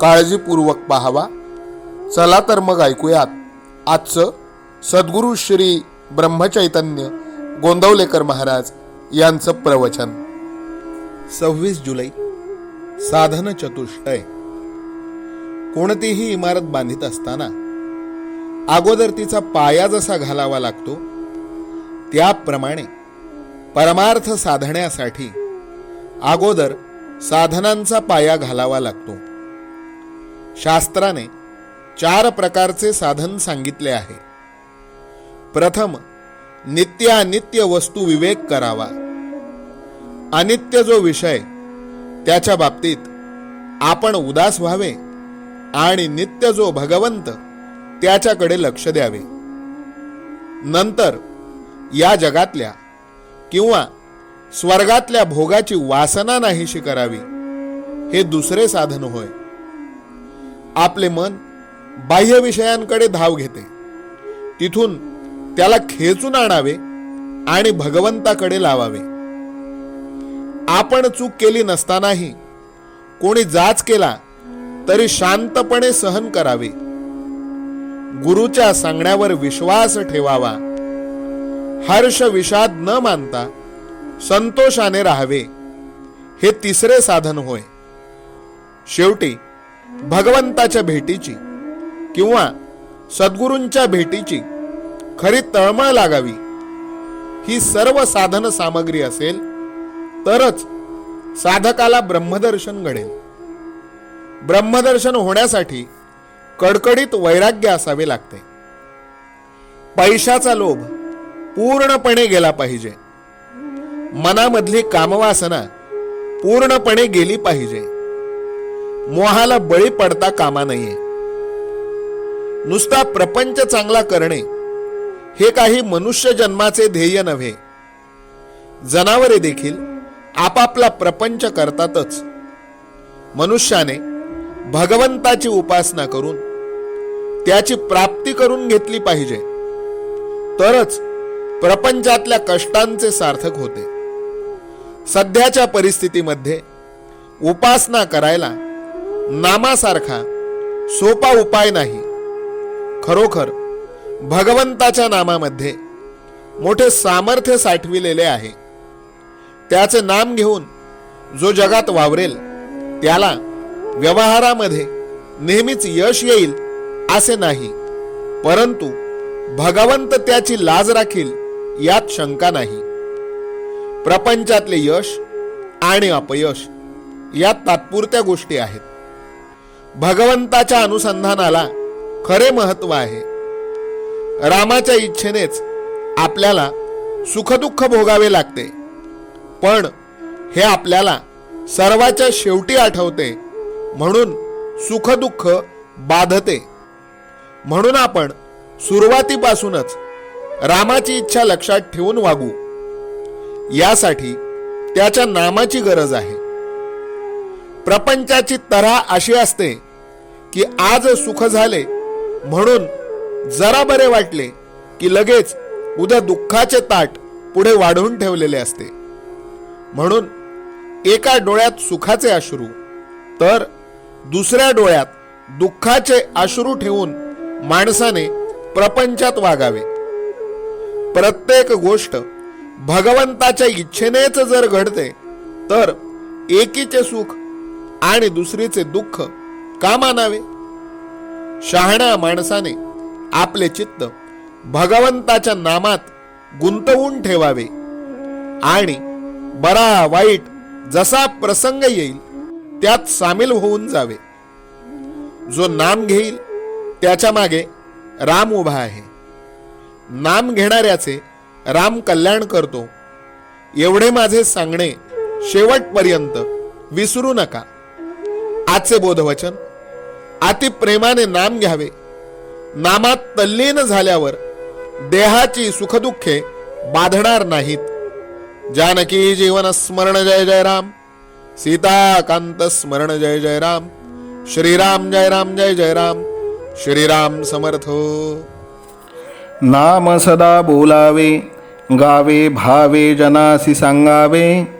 काळजीपूर्वक पाहावा. चला तर मग ऐकूयात. आजचं सद्गुरू श्री ब्रह्मचैतन्य गोंदवलेकर महाराज यांचं प्रवचन. सव्वीस जुलै साधन चतुष्टय. कोणतीही इमारत बांधित असताना अगोदर तिचा पाया जसा घालावा लागतो त्याप्रमाणे परमार्थ साधण्यासाठी अगोदर साधनांचा पाया घालावा लागतो. शास्त्राने चार प्रकारचे साधन सांगितले आहे. प्रथम नित्य अनित्य वस्तू विवेक करावा. अनित्य जो विषय त्याच्या बाबतीत आपण उदास व्हावे आणि नित्य जो भगवंत त्याच्याकडे लक्ष द्यावे. नंतर या जगातल्या किंवा स्वर्गातल्या भोगाची वासना नाहीशी करावी हे दुसरे साधन होय. आपले मन बाह्य विषयांकडे धाव घेते. तिथून त्याला खेचून आणावे आणि भगवंताकडे लावावे. आपण चूक केली नसतानाही कोणी जाच केला तरी शांतपणे सहन करावे. गुरुच्या सांगण्यावर विश्वास ठेवावा. हर्ष विषाद न मानता संतोषाने राहावे. हे तिसरे साधन होय. शेवटी भगवंताच्या भेटीची किंवा सद्गुरूंच्या भेटीची खरी तळमळ लागावी ही सर्व साधन सामग्री असेल तरच साधकाला ब्रह्मदर्शन घडेल. ब्रह्मदर्शन होण्यासाठी कडकडीत वैराग्य असावे लागते. पैशाचा लोभ पूर्णपणे गेला पाहिजे. मनामधली कामवासना पूर्णपणे गेली पाहिजे. मोहाला बळी पडता कामा नये. नुसता प्रपंच चांगला करणे हे काही मनुष्य जन्माचे ध्येय नव्हे. जनावरे देखील आपापला प्रपंच करतातच. मनुष्याने भगवंताची उपासना करून त्याची प्राप्ती करून घेतली पाहिजे. तरच प्रपंचातल्या कष्टांचे सार्थक होते. सध्याच्या परिस्थितीमध्ये उपासना करायला नामासारखा सोपा उपाय नाही. खरोखर भगवंताच्या नामामध्ये मोठे सामर्थ्य साठविलेले आहे. त्याचे नाम घेऊन जो जगात वावरेल त्याला व्यवहारामध्ये नेहमीच यश येईल असे नाही. परंतु भगवंत त्याची लाज राखील यात शंका नाही. प्रपंचातले यश आणि अपयश यात तात्पुरत्या गोष्टी आहेत. भगवंताच्या अनुसंधानाला खरे महत्त्व आहे. रामाच्या इच्छेनेच आपल्याला सुखदुःख भोगावे लागते. पण हे आपल्याला सर्वाच्या शेवटी आठवते म्हणून सुखदुःख बाधते. म्हणून आपण सुरुवातीपासूनच रामाची इच्छा लक्षात ठेवून वागू. यासाठी त्याच्या नामाची गरज आहे. प्रपंचाची तरा अशी असते की आज सुख झाले म्हणून जरा बरे वाटले की लगेच उद्या दुःखाचे ताट पुढे वाढवून ठेवलेले असते. म्हणून एका डोळ्यात सुखाचे अश्रू तर दुसऱ्या डोळ्यात दुःखाचे अश्रू ठेवून माणसाने प्रपंचात वागावे. प्रत्येक गोष्ट भगवंताच्या इच्छेनेच जर घडते तर एकीचे सुख आणि दुसरीचे दुःख का मानावे? शहाण्या माणसाने आपले चित्त भगवंताच्या नामात गुंतवून ठेवावे आणि बरा वाईट जसा प्रसंग येईल त्यात सामील होऊन जावे. जो नाम घेईल त्याच्यामागे राम उभा आहे. नाम घेणाऱ्याचे राम कल्याण करतो. एवढे माझे सांगणे शेवटपर्यंत विसरू नका. आजचे बोधवचन. अति प्रेमाने नाम घ्यावे. नामात तल्लीन झाल्यावर देहाची सुखदुःखे बाधणार नाहीत. जानकी जीवन स्मरण जय जय राम. सीताकांत स्मरण जय जय राम. श्रीराम जय राम जय जय राम. श्रीराम समर्थ. नाम सदा बोलावे गावे भावे जनासी सांगावे.